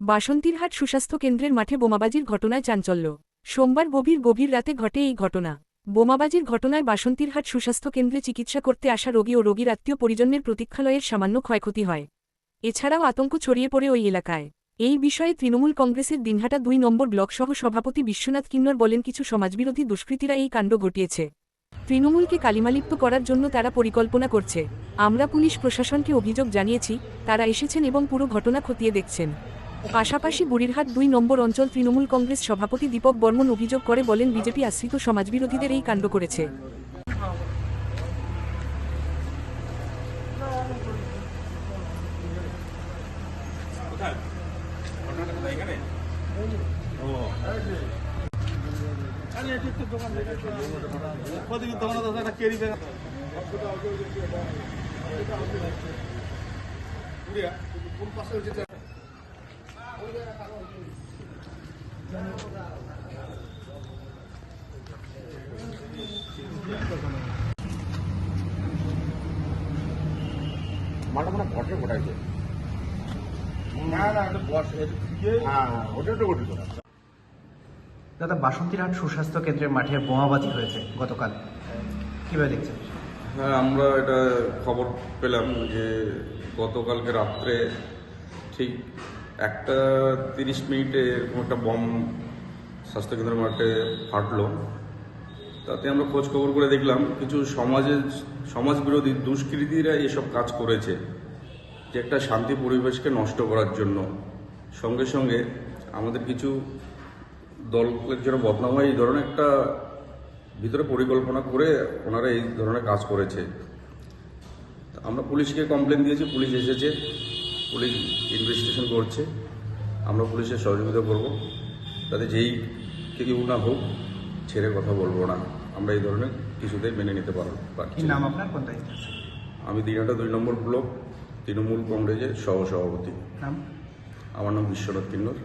বাসন্তীরহাট সুস্বাস্থ্য কেন্দ্রের মাঠে বোমাবাজির ঘটনায় চাঞ্চল্য। সোমবার গভীর গভীর রাতে ঘটে এই ঘটনা। বোমাবাজির ঘটনায় বাসন্তীরহাট সুস্বাস্থ্য কেন্দ্রে চিকিৎসা করতে আসা রোগী ও রোগীর আত্মীয় পরিজনের প্রতীক্ষালয়ের সামান্য ক্ষয়ক্ষতি হয়। এছাড়াও আতঙ্ক ছড়িয়ে পড়ে ওই এলাকায়। এই বিষয়ে তৃণমূল কংগ্রেসের দিনহাটা দুই নম্বর ব্লকসহ সভাপতি বিশ্বনাথ কিন্নর বলেন, কিছু সমাজবিরোধী দুষ্কৃতীরা এই কাণ্ড ঘটিয়েছে। তৃণমূলকে কালিমালিপ্ত করার জন্য তারা পরিকল্পনা করছে। আমরা পুলিশ প্রশাসনকে অভিযোগ জানিয়েছি, তারা এসেছেন এবং পুরো ঘটনা খতিয়ে দেখছেন। পাশাপাশি বুড়িরহাট দুই নম্বর অঞ্চল তৃণমূল কংগ্রেস সভাপতি দীপক বর্মন অভিযোগ করে বলেন, বিজেপি আশ্রিত সমাজবিরোধীদের এই কাণ্ড করেছে। ওদিকে দোকানে তো একটা কেরি ব্যাগ মালটা মানে ঘটে ঘটাইছে না না এটা বস হ্যাঁ ওটা তো ঘটেছে দাদা বাসন্তীরহাট সুস্বাস্থ্য কেন্দ্রের মাঠে বোমাবাজি হয়েছে গতকাল। কীভাবে দেখছেন? হ্যাঁ আমরা এটা খবর পেলাম যে গতকালকে রাত্রে ঠিক একটা তিরিশ মিনিটে একটা বম স্বাস্থ্যকেন্দ্রের মাঠে ফাটলো। তাতে আমরা খোঁজ খবর করে দেখলাম, কিছু সমাজের সমাজ বিরোধী দুষ্কৃতীরা এসব কাজ করেছে যে একটা শান্তি পরিবেশকে নষ্ট করার জন্য। সঙ্গে সঙ্গে আমাদের কিছু দলের জন্য বদনাম হয়, এই ধরনের একটা ভিতরে পরিকল্পনা করে ওনারা এই ধরনের কাজ করেছে। আমরা পুলিশকে কমপ্লেন দিয়েছি, পুলিশ এসেছে। পুলিশ ইনভেস্টিগেশন করছে আমরা পুলিশের সহযোগিতা করব। তাতে যেই কেউ না হোক ছেড়ে কথা বলব না। আমরা এই ধরনের কিছুতেই মেনে নিতে পারব কি নাম আপনার? কোন দায়িত্ব আমি দিনাটা দুই নম্বর ব্লক তৃণমূল কংগ্রেসের সহ সভাপতি নাম? আমার নাম বিশ্বনাথ কিন্নর।